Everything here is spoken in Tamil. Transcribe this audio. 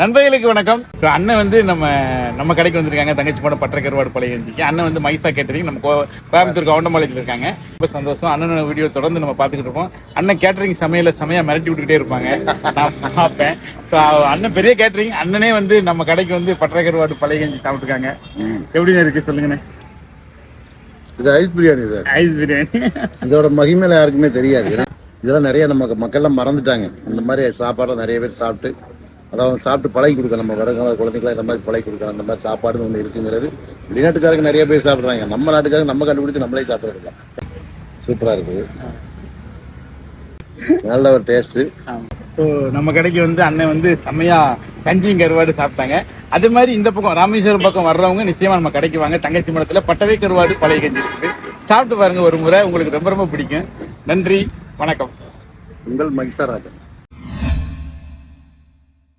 நண்பர்களுக்கு வணக்கம். ஸோ அண்ணன் வந்து நம்ம நம்ம கடைக்கு வந்திருக்காங்க. தங்கச்சி படம் பற்ற கருவாடு பழைய கஞ்சிக்கு அண்ணன் வந்து மைசா கேட்டரிங். நம்ம கோ- கோயம்புத்தூர் கவுண்டம்பாளையத்தில் இருக்காங்க. ரொம்ப சந்தோஷம். அண்ணனோட வீடியோ தொடர்ந்து நம்ம பார்த்துக்கிட்டு இருப்போம் அண்ணன் கேட்டரிங் சமையல செமையா மிரட்டி விட்டுக்கிட்டே இருப்பாங்க. நான் பார்ப்பேன். ஸோ அண்ணன் பெரிய கேட்டரிங். அண்ணனே வந்து நம்ம கடைக்கு வந்து பற்ற கருவாடு பழைய கஞ்சி சாப்பிட்டுருக்காங்க. எப்படிங்க இருக்கு சொல்லுங்கண்ணே. இது ice biryani sir. Ice biryani. இதோட மகிமையில யாருக்குமே தெரியாது. இதெல்லாம் நிறைய நம்ம மக்கள்லாம் மறந்துட்டாங்க. இந்த மாதிரி சாப்பாடு நிறைய பேர் சாப்பிட்டு அதாவது சாப்பிட்டு பழகி கொடுக்க நம்ம வருங்கால குழந்தைகளை இந்த மாதிரி பழகி கொடுக்கலாம் அந்த மாதிரி சாப்பாடு ஒன்று இருக்குங்கிறது வெளிநாட்டுக்காரங்க நிறைய பேர் சாப்பிட்றாங்க. நம்ம நாட்டுக்காரங்க நம்ம கண்டுபிடிச்சு நம்மளே சாப்பிட்றதுலாம் சூப்பரா இருக்குது நல்ல ஒரு டேஸ்ட் ஸோ நம்ம கடைக்கு வந்து அண்ணன் வந்து செம்மையா கஞ்சியும் கருவாடு சாப்பிட்டாங்க. அதே மாதிரி இந்த பக்கம் ராமேஸ்வரம் பக்கம் வர்றவங்க நிச்சயமா நம்ம கடைக்கு வாங்க. தங்கச்சி மடத்துல பட்டவை கருவாடு பழைய கஞ்சி சாப்பிட்டு பாருங்க ஒரு முறை. உங்களுக்கு ரொம்ப ரொம்ப பிடிக்கும். நன்றி. வணக்கம். உங்கள் மகிஷாராஜன்